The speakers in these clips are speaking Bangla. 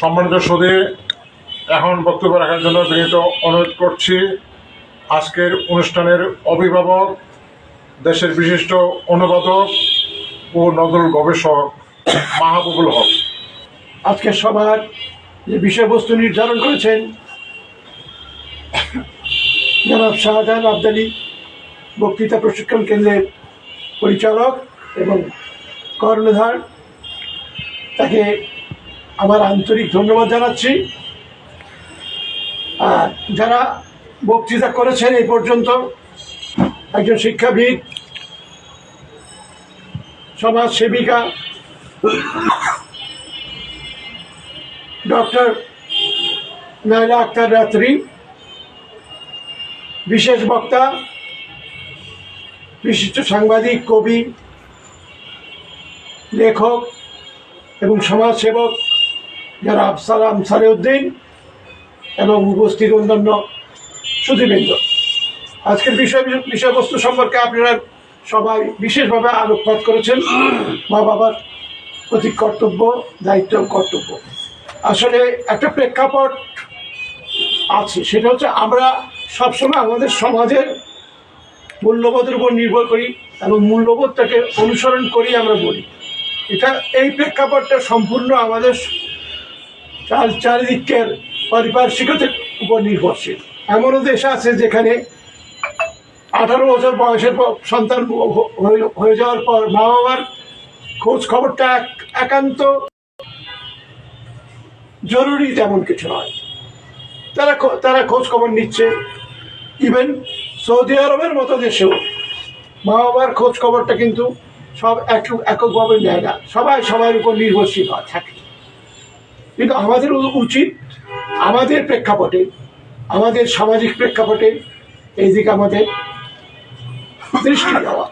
সম্মানিত সদে এখন বক্তব্য রাখার জন্য বিনীত অনুরোধ করছি। আজকের অনুষ্ঠানের অভিভাবক, দেশের বিশিষ্ট অনুবাদক ও নজর গবেষক মাহবুবুল হক। আজকের সভার যে বিষয়বস্তু নির্ধারণ করেছেন, জনাব শাহজাহান আবদালি, বক্তৃতা প্রশিক্ষণ কেন্দ্রের পরিচালক এবং কর্ণধার, তাকে আমার আন্তরিক ধন্যবাদ জানাচ্ছি। আর যারা বক্তৃতা করেছেন এই পর্যন্ত, একজন শিক্ষাবিদ সমাজ সেবিকা ডক্টর নাইলা আক্তার রাত্রি, বিশেষ বক্তা, বিশিষ্ট সাংবাদিক, কবি, লেখক এবং সমাজসেবক যারা সালাম সালেউদ্দিন এবং উপস্থিত অন্যান্য সুধীবৃন্দ। আজকের বিষয় বিষয়বস্তু সম্পর্কে আপনারা সবাই বিশেষভাবে আলোকপাত করেছেন। মা বাবার প্রতি কর্তব্য, দায়িত্ব কর্তব্য। আসলে একটা প্রেক্ষাপট আছে, সেটা হচ্ছে আমরা সবসময় আমাদের সমাজের মূল্যবোধের উপর নির্ভর করি এবং মূল্যবোধটাকে অনুসরণ করি আমরা বলি। এটা এই প্রেক্ষাপটটা সম্পূর্ণ আমাদের চার চারিদিকের পারিপার্শ্বিকতার উপর নির্ভরশীল। এমনও দেশ আছে যেখানে আঠারো বছর বয়সের সন্তান হয়ে- যাওয়ার পর মা বাবার খোঁজ খবরটা এক- একান্ত জরুরি তেমন কিছু নয়। তারা তারা খোঁজ খবর নিচ্ছে। ইভেন সৌদি আরবের মতো দেশেও মা বাবার খোঁজ খবরটা কিন্তু সব এক, এককভাবে নেয় না। সবাই সবার উপর নির্ভরশীল হয়, থাকে। কিন্তু আমাদের উচিত আমাদের প্রেক্ষাপটে, আমাদের সামাজিক প্রেক্ষাপটে এই দিকে আমাদের দৃষ্টি দেওয়া।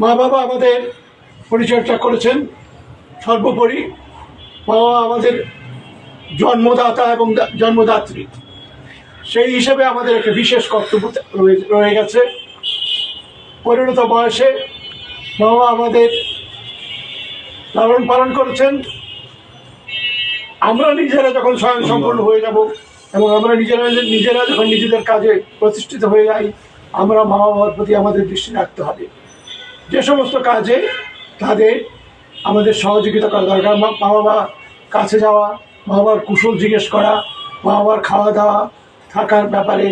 মা বাবা আমাদের পরিচর্যা করেছেন। সর্বোপরি মা বাবা আমাদের জন্মদাতা এবং জন্মদাত্রী। সেই হিসেবে আমাদের একটা বিশেষ কর্তব্য রয়ে- গেছে। পরিণত বয়সে মা বাবা আমাদের লালন পালন করছেন, আমরা নিজেরা যখন স্বয়ং সম্পূর্ণ হয়ে যাব এবং আমরা নিজেরা নিজেরা যখন নিজেদের কাজে প্রতিষ্ঠিত হয়ে যাই, আমরা মা বাবার প্রতি আমাদের দৃষ্টি রাখতে হবে। যে সমস্ত কাজে তাদের আমাদের সহযোগিতা করা দরকার। মা বাবা কাছে যাওয়া, মা বাবার কুশল জিজ্ঞেস করা, মা বাবার খাওয়া দাওয়া থাকার ব্যাপারে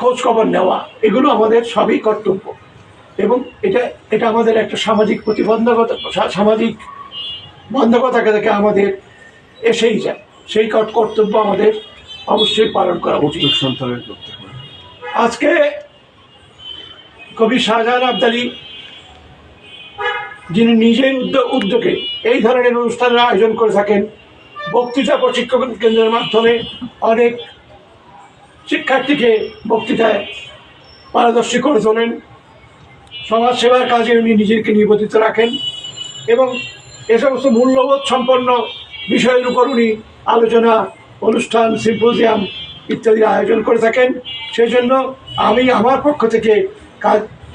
খোঁজ খবর নেওয়া, এগুলো আমাদের সবই কর্তব্য। এবং এটা এটা আমাদের একটা সামাজিক প্রতিবন্ধকতা সামাজিক বন্ধকতা থেকে আমাদের এসেই যায়। সেই কর- কর্তব্য আমাদের অবশ্যই পালন করা উচিত। সন্তানের করতে আজকে কবি শাহজাহান আবদালি যিনি নিজেই উদ্যোগ উদ্যোগে এই ধরনের অনুষ্ঠানের আয়োজন করে থাকেন বক্তৃতা প্রশিক্ষণ কেন্দ্রের মাধ্যমে অনেক শিক্ষার্থীকে বক্তৃতায় পারদর্শী করে তোলেন। সমাজ সেবার কাজে উনি নিজেকে নিবেদিত রাখেন এবং এ সমস্ত মূল্যবোধ সম্পন্ন বিষয়ের উপর উনি আলোচনা, অনুষ্ঠান, সিম্পোজিয়াম ইত্যাদি আয়োজন করে থাকেন। সেই জন্য আমি আমার পক্ষ থেকে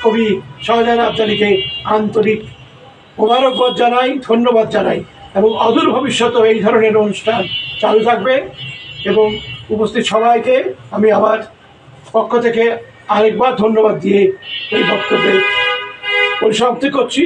কবি শাহজাহান আবদালিকে আন্তরিক মোবারকবাদ জানাই, ধন্যবাদ জানাই এবং অদূর ভবিষ্যতেও এই ধরনের অনুষ্ঠান চালু থাকবে এবং উপস্থিত সবাইকে আমি আমার পক্ষ থেকে আরেকবার ধন্যবাদ দিয়ে এই বক্তব্যে পরিসমাপ্তি করছি।